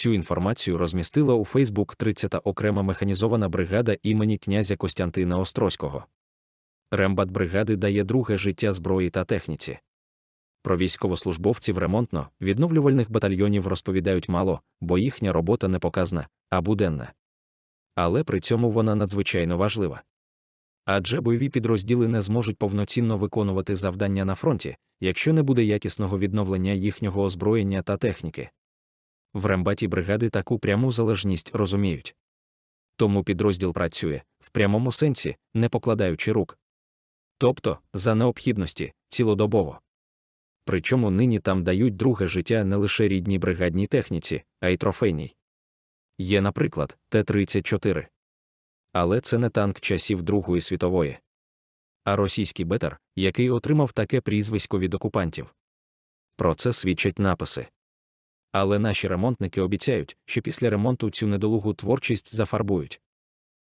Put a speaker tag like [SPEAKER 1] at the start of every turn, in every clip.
[SPEAKER 1] Цю інформацію розмістила у Фейсбук 30-та окрема механізована бригада імені князя Костянтина Острозького. Рембат бригади дає друге життя зброї та техніці. Про військовослужбовців ремонтно-відновлювальних батальйонів розповідають мало, бо їхня робота не показна, а буденна. Але при цьому вона надзвичайно важлива. Адже бойові підрозділи не зможуть повноцінно виконувати завдання на фронті, якщо не буде якісного відновлення їхнього озброєння та техніки. В рембаті бригади таку пряму залежність розуміють. Тому підрозділ працює в прямому сенсі, не покладаючи рук. Тобто, за необхідності, цілодобово. Причому нині там дають друге життя не лише рідній бригадній техніці, а й трофейній. Є, наприклад, Т-34. Але це не танк часів Другої світової, а російський бетер, який отримав таке прізвисько від окупантів. Про це свідчать написи. Але наші ремонтники обіцяють, що після ремонту цю недолугу творчість зафарбують.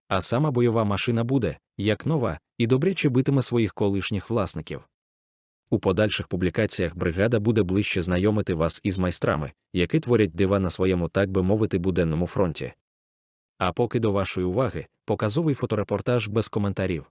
[SPEAKER 1] А сама бойова машина буде, як нова, і добряче битиме своїх колишніх власників. У подальших публікаціях бригада буде ближче знайомити вас із майстрами, які творять дива на своєму, так би мовити, буденному фронті. А поки до вашої уваги показовий фоторепортаж без коментарів.